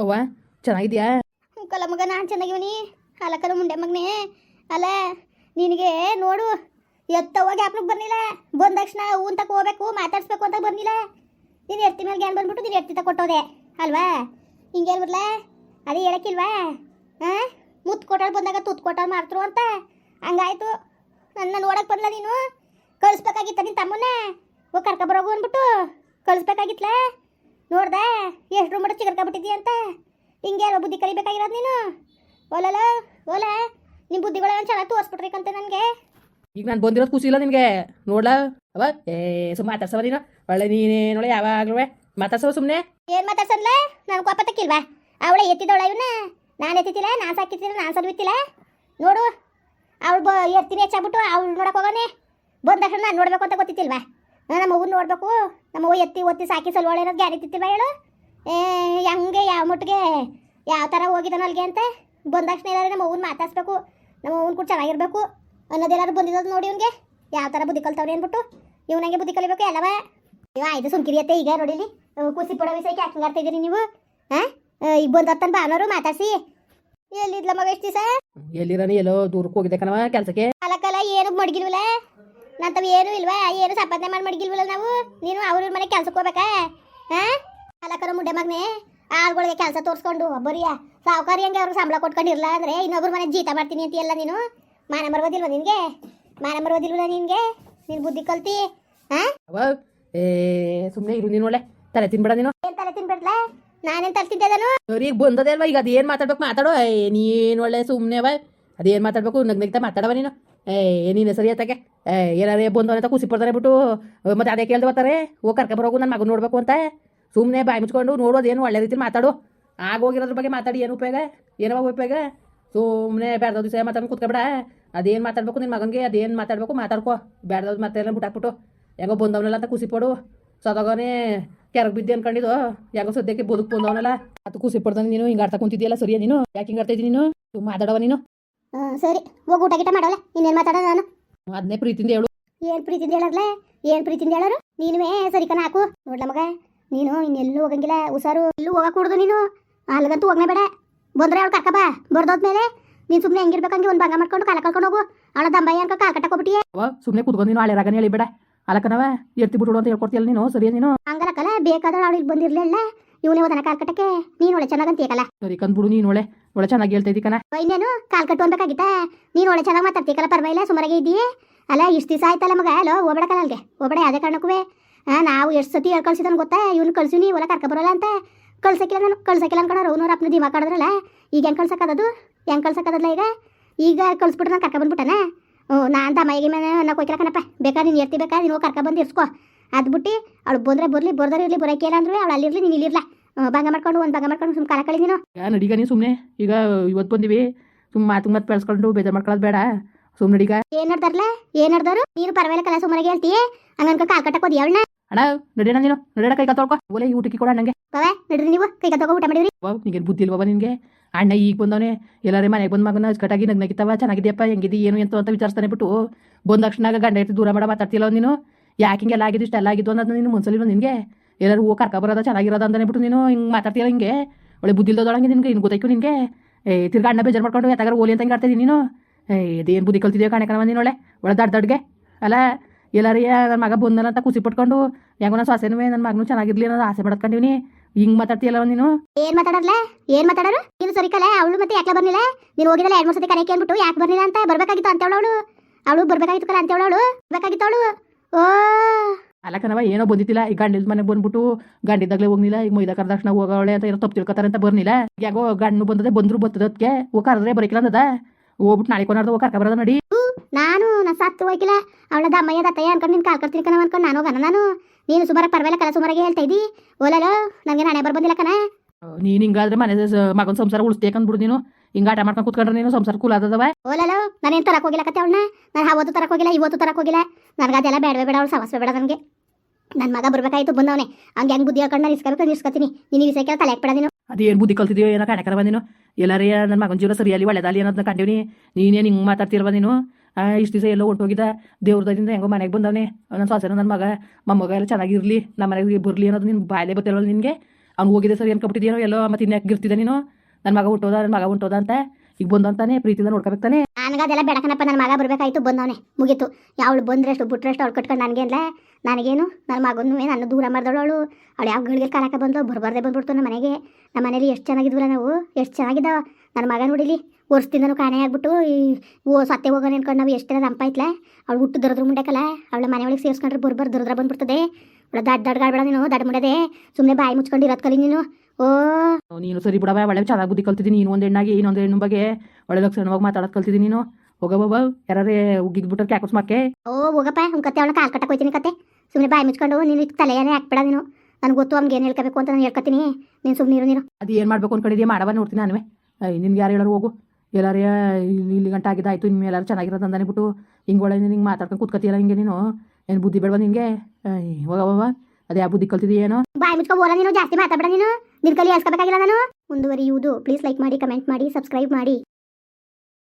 ಅವ್ವ, ಚೆನ್ನಾಗಿದ್ಯಾ? ಕಲ ಮಗ, ನಾನು ಚೆನ್ನಾಗಿವನಿ. ಅಲಕಲ ಮುಂಡೆ ಮಗನೇ. ಅಲ್ಲ, ನಿನಗೆ ನೋಡು ಎತ್ತವ ಗ್ಯಾಪ್ನಿಗೆ ಬರ್ನಿಲ್ಲ. ಬಂದ ತಕ್ಷಣ ಹೂನ್ ತಕ ಹೋಗ್ಬೇಕು, ಮಾತಾಡಿಸ್ಬೇಕು ಅಂತ ಬರ್ನಿಲ್ಲ. ನೀನು ಎರ್ತಿ ಮೇಲೆ ಗ್ಯಾನ್ ಬಂದ್ಬಿಟ್ಟು ನೀನು ಎರ್ತಿ ತಗೊಟ್ಟೋದೆ ಅಲ್ವಾ? ಹಿಂಗೆ ಹೇಳ್ಬಿಡ್ಲ? ಅದೇ ಹೇಳಕ್ಕಿಲ್ವಾ? ಹಾಂ ಮುತ್ತು ಕೊಟ್ಟಳು ಬಂದಾಗ ತುತ್ತು ಕೊಟ್ಟಳು ಮಾಡ್ತರು ಅಂತ? ಹಂಗಾಯ್ತು. ನನ್ನ ನೋಡಕ್ಕೆ ಬಂದ್ಲ ನೀನು? ಕಳಿಸ್ಬೇಕಾಗಿತ್ತ ನಿನ್ನ ತಮ್ಮನ್ನ? ಹೋಗಿ ಕರ್ಕೊಬರೋಗು ಅಂದ್ಬಿಟ್ಟು. ಕಳಿಸ್ಬೇಕಾಗಿತ್ಲ? ನೋಡ್ದೆ ಎಷ್ಟು ರೂಮ್ ಮಟ್ಟ ಚಿಗರ್ಕೊಬಿಟ್ಟಿದ್ದಿ ಅಂತ? ಹಿಂಗೆ ಅಲ್ಲ ಬುದ್ಧಿ ಕಲಿಬೇಕಾಗಿರೋದು ನೀನು? ಓಲಲ್ಲ ಓಲ ನಿಮ್ಮ ಬುದ್ಧಿಗಳನ್ನ ಚೆನ್ನಾಗಿ ತೋರಿಸ್ಬಿಟ್ರಿಕಂತೆ ನನಗೆ. ಈಗ ನಾನು ಬಂದಿರೋದು ಖುಷಿ ಇಲ್ಲ ನಿನಗೆ ನೋಡ್ಲ? ಅವ ಏ ಸುಮ್ಮ ಮಾತಾಡ್ಸವ ನೀನು. ಒಳ್ಳೆ ನೀನೇ ನೋಡಿ ಯಾವಾಗಲೂ. ಮಾತಾಡ್ಸವ ಸುಮ್ಮನೆ ಏನು ಮಾತಾಡ್ಸಲ್ಲ ನಾನು ಕೋಪ ತಕ್ಕಿಲ್ವಾ ಅವಳೆ ಎತ್ತಿದವಳ ಇವನ್ನ ನಾನು ಎತ್ತಿತ್ತಿಲ್ಲ ನಾನು ಸಾಕಿತ್ತಿಲ್ಲ ನಾನು ಸಲ್ವಿತ್ತಿಲ್ಲ ನೋಡು ಅವಳು ಬ ಎತ್ತಿನಿ ಹೆಚ್ಚಾಗ್ಬಿಟ್ಟು ಅವಳು ನೋಡಕ್ಕೆ ಹೋಗೋನೆ ಬಂದ ತಕ್ಷಣ ನಾನು ನೋಡ್ಬೇಕು ಅಂತ ಗೊತ್ತಿತ್ತಿಲ್ವಾ? ನಮ್ಮ ಮಗು ನೋಡ್ಬೇಕು. ನಮ್ಮ ಎತ್ತಿ ಒತ್ತಿ ಸಾಕಿ ಸಲ್ವಾಳ ಇರೋದು ಗ್ಯಾರಿ ತಿತ್ತಿ ಹೇಳು. ಏ ಹೆಂಗೆ ಯಾವ ಮಟ್ಟಿಗೆ ಯಾವ ಥರ ಹೋಗಿದ್ದಾನ ಅಲ್ಲಿಗೆ ಅಂತ ಬಂದಾಕ್ಷಣ ಏನಾದ್ರೆ ನಮ್ಮ ಮಗುನ ಮಾತಾಡ್ಸ್ಬೇಕು. ನಮ್ಮ ಅವ್ನ ಕೂಡ ಚೆನ್ನಾಗಿರ್ಬೇಕು. ಅನ್ನೋದೇನಾದ್ರು ಬಂದಿರೋದು ನೋಡಿ ಇವನಿಗೆ. ಯಾವ ಥರ ಬುದ್ಧಿ ಕಲ್ತವ್ರಿ ಅಂದ್ಬಿಟ್ಟು ಇವನಿಗೆ ಬುದ್ಧಿ ಕಲಿಬೇಕು ಎಲ್ಲವ. ಇವ ಆಯ್ತು ಸುಮ್ಕಿರಿಯತ್ತೆ ಈಗ ನೋಡಿಲಿ. ಕುಸಿ ಪಡೋ ವಿಷಯಕ್ಕೆ ಯಾಕೆ ಆಡ್ತಾ ಇದ್ದೀರಿ ನೀವು? ಹಾಂ? ಈಗ ಬಂದು ಹತ್ತನ ಮಾತಾಸಿ ಮಾತಾಡ್ಸಿ. ಎಲ್ಲಿದ್ಲ ಮಗ ಎಷ್ಟು ದಿವಸ? ಎಲ್ಲಿರಾನಿ ಎಲ್ಲೋ ದೂರಕ್ಕೆ ಹೋಗಿದ್ದೆ ಕಣವ ಕೆಲಸಕ್ಕೆ. ಅಲಕ್ಕಲ್ಲ ಏನು ಮಡಗಿಲ್ವಲ್ಲ ನಂತವ ಏನು ಇಲ್ವಾ? ಏನು ಸಂಪಾದನೆ ಮಾಡಿ ಮಡಗಿಲ್ವಲ್ಲ ನಾವು? ನೀನು ಅವ್ರ ಮನೆ ಕೆಲ್ಸಕ್ಕೆ ಹೋಗ್ಬೇಕಾ? ಹಾಂ? ಅಲಕ್ಕರ ಮುಂಡೆ ಮಗನೆ ಆಳ್ಗಳಿಗೆ ಕೆಲಸ ತೋರಿಸ್ಕೊಂಡು ಒಬ್ಬರಿಯ ಸಾವುಕಾರಿ ಹಂಗೆ ಅವ್ರಿಗೆ ಸಂಬಳ ಕೊಟ್ಕೊಂಡಿರಲ್ಲ ಅಂದರೆ ಇನ್ನೊಬ್ರ ಮನೆ ಜೀತ ಮಾಡ್ತೀನಿ ಅಂತ ಎಲ್ಲ ನೀನು? ಮಾನ ಬರೋದಿಲ್ವ ನಿನಗೆ? ಮಾನ ಬರೋದಿಲ್ವಲ್ಲ ನಿನಗೆ? ನೀನು ಬುದ್ಧಿ ಕಲ್ತಿ ಹಾಂ? ಏ ಸುಮ್ಮನೆ ಇರು ನೀನು ಒಳ್ಳೆ. ತಲೆ ತಿನ್ಬೇಡ ನೀನು. ಏನು ತಲೆ ತಿನ್ಬಿಡ್ಲ? ನಾನೇನು ತಲೆ ತಿಂತಿದ್ದನು ಸರಿ ಈಗ ಬಂದದೆ ಅಲ್ವಾ? ಈಗ ಅದೇನು ಮಾತಾಡ್ಬೇಕು ಮಾತಾಡೋ? ಏ ನೀನು ಒಳ್ಳೆ ಸುಮ್ಮನೆ ಅವ? ಅದೇನು ಮಾತಾಡ್ಬೇಕು? ನಗ್ನಗ್ತಾ ಮಾತಾಡವ ನೀನು. ಏ, ನೀನು ಏ ಏನಾರೇ ಬಂದು ಅಂತ ಖುಷಿ ಪಡ್ತಾರೆ ಬಿಟ್ಟು ಮತ್ತೆ ಅದೇ ಕೇಳ್ದೆ ಬರ್ತಾರೆ. ಕರ್ಕ ಕರ್ಕೊಬರೋಗು ನನ್ನ ಮಗನ ನೋಡ್ಬೇಕು ಅಂತ. ಸುಮ್ಮನೆ ಬಾಯಿ ಮುಚ್ಕೊಂಡು ನೋಡೋದು ಏನು ಒಳ್ಳೆ ರೀತಿ ಮಾತಾಡು. ಆಗೋಗಿರೋದ್ರ ಬಗ್ಗೆ ಮಾತಾಡಿ, ಏನು ಉಪಯೋಗ? ಏನವ ಉಪಯೋಗ? ಸುಮ್ಮನೆ ಬೇಡದ ದಿವಸ ಮಾತಾಡ್ಕೊಂಡು ಕೂತ್ಕೊಬೇಡ. ಅದೇನು ಮಾತಾಡ್ಬೇಕು ನಿನ್ನ ಮಗನಿಗೆ, ಅದೇನು ಮಾತಾಡ್ಬೇಕು ಮಾತಾಡ್ಕೋ. ಬೇಡದ ಮಾತಾಡ ಬಿಟ್ಟಾಕ್ಬಿಟ್ಟು. ಹೆಂಗೋ ಬಂದವನಲ್ಲ ಅಂತ ಖುಷಿ ಪಡು. ಸದಾಗನೇ ಕೆರಗ್ ಬಿದ್ದೆ ಅನ್ಕೊಂಡಿದ್ದು ಯಾಕೋ ಸದ್ಯಕ್ಕೆ ಬದುಕು ಬಂದವನಲ್ಲ. ಅದು ಖುಷಿ ಪಡ್ತಾನೆ ನೀನು ಹಿಂಗೆ ಆಡ್ತಾ ಕುಂತಿದ್ಯಲ್ಲ ಸರಿಯಾ ನೀನು? ಯಾಕೆ ಹಿಂಗೆ ಆಡ್ತಾ ನೀನು? ಮಾತಾಡವ ನೀನು? ಸರಿ. ಹೋಗಿ ಊಟ ಗಿಟ ಮಾಡಲ್ಲ? ಇನ್ನೇನು ಮಾತಾಡೋದು ನಾನು? ಅದನ್ನೇ ಪ್ರೀತಿಂದ ಹೇಳು. ಏನ್ ಪ್ರೀತಿಂದ ಹೇಳರ್ಲೆ ಏನ್ ಪ್ರೀತಿಂದ ಹೇಳೋರು? ನೀನುವೇ ಸರಿ ಕಣ ಹಾಕು. ನೋಡ್ಲ ಮಗ ನೀನು ಇನ್ನೆಲ್ಲೂ ಹೋಗಂಗಿಲ್ಲ. ಹುಷಾರು. ಎಲ್ಲೂ ಹೋಗಕ್ ಕೂಡುದು ನೀನು. ಅಲ್ಲಿಗಂತೂ ಹೋಗ್ನೇ ಬೇಡ. ಬಂದ್ರೆ ಅವಳು ಕರ್ಕ ಬಾ ಬರ್ದೋದ್ಮೇಲೆ ನೀನು ಸುಮ್ಮನೆ ಹೆಂಗಿರ್ಬೇಕಂಗೆ ಒಂದು ಭಂಗ ಮಾಡ್ಕೊಂಡು ಕಾಲ ಕಳ್ಕೊಂಡು ಹೋಗು. ಅವಳ ದಂಬಯ್ಯ ಅನ್ಕೊ ಕಾಲ ಕಟ್ಟಕೋಬಿಟ್ಟಿಯೇ ಅವ ಸುಮ್ಮನೆ ಕುತ್ಕೊಂಡು ನೀನು ಹಳೆ ರಾಗನೇ ಹೇಳಿಬೇಡ ಅಲಕನವ ಎತ್ತಿ ಬಿಟ್ಟು ಅಂತ ಹೇಳ್ಕೊಡ್ತೀಯಲ್ಲ ನೀನು? ಸರಿಯಾ ನೀನು? ಹಂಗಲಕ್ಕಲ್ಲ ಬೇಕಾದ್ರೆ ಅವಳಿಗೆ ಬಂದಿರ್ಲಿಲ್ಲ ಇವನೇ ಹೋದನ ಕಾಲ್ ಕಟ್ಟಕ್ಕೆ. ನೀನು ಒಳ್ಳೆ ಚೆನ್ನಾಗಂತ ಏಕಲ್ಲ ಸರಿ ಕಂದ್ಬಿಡು ನೀನು ಒಳ್ಳೆ. ಒಳ್ಳೆ ಚೆನ್ನಾಗಿ ಹೇಳ್ತಾ ಕಣ. ಇನ್ನೇನು? ಕಾಲ್ ಕಟ್ಟು ನೀನು ಒಳ್ಳೆ ಚೆನ್ನಾಗಿ ಮಾತಾಡ್ತೀಕಲ್ಲ ಪರವಾಗಿಲ್ಲ, ಸುಮಾರಾಗಿ ಇದ್ದೀ ಅಲ್ಲ, ಇಷ್ಟು ದಿವಸ ಆಯ್ತಲ್ಲ ಮಗ? ಅಲ್ಲೋ ಹೋಗ್ಬೇಡಕಲ್ಲ ಅಲ್ಗೆ. ಹೋಗ್ಬೇಡ, ಯಾವುದೇ ಕಾರಣಕ್ಕೂ ನಾವು ಎಷ್ಟು ಸತಿ ಹೇಳಿ ಕಳ್ಸಿದನ್ ಗೊತ್ತಾ? ಇವ್ನು ಕಳ್ಸಿನಿ ಹೊಲ ಕರ್ಕ ಬರೋಲ್ಲ ಅಂತ. ಕಳ್ಸಕ್ಕಿಲ್ಲ ನಾನು, ಕಳ್ಸಕ್ಕಿಲ್ಲ ಅನ್ಕೊಂಡ್ರೆ ಅವ್ನವ್ರ ಅಪ್ಪನ ದಿಮಾ ಕಾಡಿದ್ರಲ್ಲ ಈಗ ಹೆಂಗೆ ಕಳ್ಸಕ್ಕದದು? ಹೆಂಗೆ ಕಳ್ಸಕ್ಕದಲ್ಲ ಈಗ? ಈಗ ಕಳ್ಸ್ಬಿಟ್ರೆ ನಾನು ಕರ್ಕ ಬಂದ್ಬಿಟ್ಟನ? ಹ್ಞೂ ನಾನು ಮೈಗೆ ಮೇಲೆ ಅನ್ನಕ್ಕೆ ಹೋಯ್ಕಿಲ್ಲ ಕಣಪ್ಪ. ಬೇಕಾದ್ರೆ ನೀನು ಎರ್ತಿ ಬೇಕಾ? ನೀನು ಕರ್ಕ ಬಂದು ಇರ್ಸ್ಕೊ. ಅದ್ಬಿಟ್ಟು, ಅವಳು ಬಂದ್ರೆ ಬರಲಿ ಬರ್ದಾರ ಇರಲಿ ಬರೋಕ್ಕಿಲ್ಲ ಅಂದ್ರೆ ಅವಳು ಅಲ್ಲಿರಲಿ, ನೀನು ಇಲ್ಲಿರ್ಲ. ಭಂಗ ಮಾಡ್ಕೊಂಡು ಒಂದು ಭಂಗ ಮಾಡ್ಕೊಂಡು ಸುಮ್ಮನೆ ಕಾಲ ಕಳಿ ನೀನು. ಯಾ ನಡೀಗ ನೀನು ಸುಮ್ಮನೆ ಈಗ ಇವತ್ತು ಬಂದಿವಿ. ಸುಮ್ ಮಾತು ಮತ್ತೆ ಬೆಳೆಸ್ಕೊಂಡು ಬೇಜಾರು ಮಾಡ್ಕೊಳ್ಳೋದು ಬೇಡ. ಸುಮ್ಮನೆ ನಡೀಗ. ಏನ್ ಹೇಳ್ತಾರಲ್ಲ ಏನ್ ನಡ್ದಾರು? ನೀನು ಪರವಾಗಿಲ್ಲ ಕಲಾ ಸುಮ್ಮನೆ ಹೇಳ್ತೀಯ ಹಂಗನ್ಕ ಕಾಲ್ ಕಟ್ಟಕೋದಿ ಅವಳನ್ನ ಅಣ್ಣ ನಡೀಣ ನೀನು. ನಡೀಣ ಕೈ ತೊಳ್ಕೊ. ಓಲೆ ಊಟಕ್ಕೆ ಕೊಡ ನಂಗೆ ಬಾವೆ ನಡ್ರಿ ನೀವು. ಕೈ ತಗೋ ಊಟ ಮಾಡಿದ್ರಿ ಬಾಬು ನಿಂಗೇನು ಬುದ್ಧಿ ಇಲ್ವಾ ನಿನಗೆ? ಅಣ್ಣ ಈಗ ಬಂದವನೆ. ಎಲ್ಲಾರೇ ಮನೆಗೆ ಬಂದ ಮಗನ ಕಟ್ಟಾಗಿ ನಗ್ ನಗಿತಾವ ಚೆನ್ನಾಗಿದೆಯಪ್ಪ ಹೆಂಗಿದಿ ಏನು ಎಂತ ಅಂತ ವಿಚಾರಿಸ್ತಾನೆ ಬಿಟ್ಟು. ಬಂದ ತಕ್ಷಣ ಗಂಡ ಇರ್ತಿ ದೂರ ಮಾಡ ಮಾತಾಡ್ತಿಲ್ಲ ನೀನು. ಯಾಕೆ ಹಿಂಗೆಲ್ಲ ಆಗಿದ್ದು ಇಷ್ಟೆಲ್ಲ ಆಗಿದ್ದು ಅನ್ನೋದು ನೀನು ಮನ್ಸಲ್ಲಿಲ್ಲ ನಿನಗೆ? ಎಲ್ಲರೂ ಹೋಗಿ ಕರ್ಕ ಬರೋದ ಚೆನ್ನಾಗಿರೋದ ಅಂತ ಬಿಟ್ಟು ನೀನು, ಹಿಂಗೆ ಮಾತಾಡ್ತೀರ ಹಿಂಗೆ? ಒಳ್ಳೆ ಬುದ್ಧಿ ಇಲ್ದೊಳಗೆ ನಿನ್ಗೆ ಇನ್ನು ಗೊತ್ತಾಯ್ತು ನಿನಗೆ? ಏ, ತಿರ್ಗಾ ಅಣ್ಣ ಬೇಜಾರು ಮಾಡ್ಕೊಂಡು ಯಾತಾಗಾರ ಓಲಿ ಅಂತ ಹಿಂಗೆ ಆಡ್ತೀನಿ ನೀನು? ಏ, ಇದೇನು ಬುದ್ಧಿ ಕಲ್ತಿದ್ಯೋ ಕಾಣೆ ಕಣ ನೀನು ಒಳ್ಳೆ ಒಳ್ಳೆ ದಡ್ ದಡ್ಗೆ. ಅಲ್ಲ, ಎಲ್ಲಾರೇ ನನ್ನ ಮಗ ಬಂದನ ಅಂತ ಖುಷಿ ಪಟ್ಕೊಂಡು, ಹೆಂಗೋ ನಾನು ಸೊಸೆನೂ ನನ್ನ ಮಗನೂ ಚೆನ್ನಾಗಿರ್ಲಿ ಅನ್ನೋದು ಆಸೆ ಮಾಡ್ಕೊಂಡಿವ್ನಿ ಹಿಂಗ್ ಮಾತಾಡ್ತೀಯಲ್ಲ ನೀನು? ಏನ್ ಮಾತಾಡಲ್ಲ ಏನ್ ಮಾತಾಡೋರು? ನೀನು ಸರಿ ಕಲೆ ಅವಳು ಮತ್ತೆ ಯಾಕೆ ಬರ್ಲಿಲ್ಲ? ನೀನು ಹೋಗಿದಲ್ಲ ಎರಡು ಮೂರು ಸತಿ ಕರೆ ಕೇಳ್ಬಿಟ್ಟು, ಯಾಕೆ ಬರ್ಲಿಲ್ಲ ಅಂತ? ಬರ್ಬೇಕಾಗಿತ್ತು ಅಂತ ಅವಳು. ಅವಳು ಬರ್ಬೇಕಾಗಿತ್ತು ಕಲ ಅಂತ ಅವಳು. ಬರ್ಬೇಕಾಗಿತ್ತು ಅವಳು. ಓ. ಅಲ್ಲ ಕಣವ ಏನೋ ಬಂದಿತ್ತಿಲ್ಲ ಈ ಗಂಡಿದ ಮನೆ ಬಂದ್ಬಿಟ್ಟು ಗಂಡಿದ್ದಾಗಲೇ ಹೋಗ್ನಿಲ್ಲ. ಈಗ ಮೈದಾ ಕರೆದ ತಕ್ಷಣ ಹೋಗೋಳೆ ಅಂತ ಏನೋ ತಪ್ಪು ತಿಳ್ಕೊತಾರೆ ಅಂತ ಬರ್ನಿಲ್ಲ. ಯಾಕೋ ಗಂಡು ಬಂದದೆ ಬಂದ್ರು ಬರ್ತದೆ ಅದಕ್ಕೆ ಹೋಗಿ ಕರೆದ್ರೆ ಬರಕಿಲ್ಲ ಅಂದದ. ಹೋಗ್ಬಿಟ್ಟು ನಾಳೆ ಕೊನಾರ್ದು ಓ ಕರ್ಕ ಬರೋದ ನಡಿ ನಾನು ನಾ ಸತ್ತು ಹೋಗಿಲ್ಲ. ಅವಳ ದಮ್ಮಯ್ಯ ದತ್ತಯ್ಯ ಅನ್ಕೊಂಡು ನಿನ್ ಕಾಲ್ ಕರ್ತೀನಿ ಕಣ ಅನ್ಕೊಂಡು ನಾನು ಹೋಗಣ ನಾನು. ನೀನು ಸುಮಾರು ಪರವಾಗಿಲ್ಲ ಕಲ ಸುಮಾರಾಗಿ ಹೇಳ್ತಾ ಇದ್ದಿ ಓಲಲೋ ನನಗೆ ನಾನೇ ಬರ್ಬಂದಿಲ್ಲ ಕಣ. ನೀನು ಹಿಂಗಾದ್ರೆ ಮನೆ ಮಗನ ಸಂಸಾರ ಉಳಿಸ್ಬೇಕಂದ್ಬಿಡು ನೀನು. ಹಿಂಗ ಆಟ ಮಾಡ್ಕೊಂಡು ಕೂತ್ಕೊಂಡ್ರೆ ನೀನು ಸಂಸಾರ ಕೂಲ್ ಆದದವ. ಓಲಲ್ಲ ನಾನೇನು ತರಕ್ ಹೋಗಿಲ್ಲ ಕತೆ ಅವಳನ್ನ ನಾನು ಅವತ್ತು ತರಕ್ ಹೋಗಿಲ್ಲ ಇವತ್ತು ತರಕ್ ಹೋಗಿಲ್ಲ. ನನಗೆ ಅದೆಲ್ಲ ಬೇಡವೇ ಬೇಡ ಅವಳು ಸಮಸ್ಯೆ ಬೇಡ ನನಗೆ. ನನ್ನ ಮಗ ಬರ್ಬೇಕಾಯ್ತು, ಬಂದವನೆ. ಹಂಗೆ ಹೆಂಗೆ ಬುದ್ಧಿ ಹಾಕೊಂಡು ನಾನು ಇಸ್ಕೊಬೇಕು ಇಸ್ಕೊತೀನಿ ನೀನು ಈ ವಿಷಯಕ್ಕೆಲ್ಲ ತಲೆ ಹಾಕ್ಬೇಡ ಅದೇನು ಬುದ್ಧಿ ಕಲ್ತಿದ್ಯೋ ಏನೋ ಕಾಣಕರವ ನೀನು. ಎಲ್ಲರೇ ನನ್ನ ಮಗನ ಜೀವನ ಸರಿಯಲ್ಲಿ ಒಳ್ಳೆದಾಲಿ ಅನ್ನೋದನ್ನ ಕಂಡೀನಿ ನೀನೇನು ಹಿಂಗೆ ಮಾತಾಡ್ತಿಲ್ವ ನೀನು? ಇಷ್ಟು ದಿವಸ ಎಲ್ಲೋ ಹೊಂಟೋಗಿದ್ದ ದೇವ್ರದಿಂದ ಹೆಂಗೋ ಮನೆಗೆ ಬಂದವನೆ. ನನ್ನ ಸೊಸೆನ ನನ್ನ ಮಗ. ಮೊಮ್ಮಗ ಎಲ್ಲ ಚೆನ್ನಾಗಿರ್ಲಿ ನಮ್ಮ ಮನೆಗೆ ಬರಲಿ ಅನ್ನೋದು ನಿನ್ನ ಬಾಯ್ದೆ ಬರ್ತಿರಲ್ಲ ನಿನಗೆ? ಅವ್ನು ಹೋಗಿದೆ ಸರಿ ಅನ್ಕೊಬಿಟ್ಟಿದ್ದೀನೋ ಎಲ್ಲೋ, ಮತ್ತೆ ಇನ್ಯಾಕೆ ಗಿರ್ತಿದ್ದೆ ನೀನು? ನನ್ನ ಮಗ ಹುಟ್ಟೋದ ನನ್ನ ಮಗ ಹುಟ್ಟೋದ ಅಂತ. ಈಗ ಬಂದಂತಾನೆ ಪ್ರೀತಿಯಿಂದ ನೋಡ್ಕೋಬೇಕು ನನಗೆ ಅದೆಲ್ಲ ಬೇಡಕನಪ್ಪ ನನ್ನ ಮಗ ಬರಬೇಕಾಯ್ತು, ಬಂದವನೆ, ಮುಗೀತು. ಯಾವಳು ಬಂದ್ರಷ್ಟು ಬಿಟ್ರಷ್ಟು ಅವ್ಳು ಕಟ್ಕೊಂಡು ನನಗೇನ್ಲ, ನನಗೇನು ನನ್ನ ಮಗನೂ ನನ್ನ ದೂರ ಮಾಡ್ದವಳು ಅವಳು. ಯಾವ ಗಳಿಗೆ ಕಾಲಕ್ಕೆ ಬಂದು ಬರಬಾರ್ದೆ ಬಂದ್ಬಿಡ್ತು ನಮ್ಮ ಮನೆಗೆ. ನಮ್ಮ ಮನೇಲಿ ಎಷ್ಟು ಚೆನ್ನಾಗಿದ್ವಲ್ಲ ನಾವು, ಎಷ್ಟು ಚೆನ್ನಾಗಿದ್ದಾವ. ನನ್ನ ಮಗ ನೋಡಿಲಿ, ವರ್ಷದಿಂದನೂ ಕಾಣೆ ಆಗ್ಬಿಟ್ಟು, ಈ ಓ, ಸತ್ತೆ ಹೋಗೋಣ ಅನ್ಕೊಂಡು ನಾವು ಎಷ್ಟು ರಂಪ ಐತ್ಲ ಅವಳು ಹುಟ್ಟು ದರದ್ರ ಮುಂಡೆಕಲ್ಲ, ಅವಳ ಮನೆ ಒಳಗೆ ಸೇರಿಸ್ಕೊಂಡ್ರೆ ಬರ್ಬಾರ್ದು, ದರದ್ರ ಬಂದ್ಬಿಡ್ತದೆ. ಅವಳ ದಡ್ ದಡ್ಗಾಡ್ಬೇಡ ನೀನು ದಡ್ ಮುಂಡದೆ. ಸುಮ್ಮನೆ ಬಾಯಿ ಮುಚ್ಕೊಂಡು ಇರೋದು ನೀನು. ಓ ನೀನು ಸರಿ ಬಿಡವ ಒಳ್ಳೆ ಚೆನ್ನಾಗಿ ಬುದ್ಧಿ ಕಲ್ತಿದ್ದೀನಿ. ನೀನು ಒಂದು ಹೆಣ್ಣಾಗಿ ಇನ್ನೊಂದು ಹೆಣ್ಣು ಬಗ್ಗೆ ಒಳ್ಳೆ ಲಕ್ಷಣವಾಗಿ ಮಾತಾಡೋದು ಕಲ್ತಿದ್ದೀನಿ ನೀನು. ಹೋಗಬ ಯಾರೇ ಉಗ್ಗಿದ್ಬಿಟ್ರೆ ಕ್ಯಾಕಸ್ ಮಾಕೆ ಓ ಹೋಗಪ್ಪ ಅವ್ನ ಕತೆ ಅವಳ ಕಾಲು ಕಟ್ಟಕ್ಕೆ ಹೋಯ್ತೀನಿ ಕತೆ. ಸುಮ್ಮನೆ ಬಾಯಿ ಮುಚ್ಕೊಂಡು ನೀನು ತಲೆಯೇ ಹಾಕ್ಬೇಡ ನೀನು. ನನಗೆ ಗೊತ್ತು ಅವ್ನಿಗೆ ಏನು ಹೇಳ್ಕೋಬೇಕು ಅಂತ ನಾನು ಹೇಳ್ಕೊತೀನಿ. ನೀನು ಸುಮ್ಮನೆ ನೀರು ನೀನು. ಅದು ಏನು ಮಾಡ್ಬೇಕು ಅನ್ಕೊಂಡಿದ್ಯಾ? ಮಾಡವ ನೋಡ್ತೀನಿ ನಾನು ನಿನ್ಗೆ ಯಾರು ಹೇಳೋರು ಹೋಗು. ಎಲ್ಲಾರೇ ಇಲ್ಲಿ ಗಂಟೆ ಆಗಿದ್ದಾಯ್ತು ಇನ್ನು ಎಲ್ಲರೂ ಚೆನ್ನಾಗಿರೋದು ಅಂದಾನೆ ಬಿಟ್ಟು. ಹಿಂಗೆ ಒಳ್ಳೆ ನಿಂಗೆ ಮಾತಾಡ್ಕೊಂಡು ಕೂತ್ಕೊತೀಯಲ್ಲ ಹಿಂಗೆ ನೀನು. ಏನು ಬುದ್ಧಿ ಬೇಡವ ನಿನಗೆ? ಹೋಗವ ಅದೇ ಆ ಬುದ್ಧಿ ಕಲ್ತಿದೀಯೇನೋ ಬಾಯಿ ಮುಚ್ಕೊ ಹೋಲ ನೀನು ಜಾಸ್ತಿ ಮಾತಾಡ್ಬೇಡ ನೀನು. ನಿನ್ ಕಲಿ ಹೇಳ್ಸ್ಕೋಬೇಕಾಗಿಲ್ಲ ನಾನು? ಮುಂದುವರಿಯುವುದು. ಪ್ಲೀಸ್ ಲೈಕ್ ಮಾಡಿ ಕಮೆಂಟ್ ಮಾಡಿ ಸಬ್ಸ್ಕ್ರೈಬ್ ಮಾಡಿ.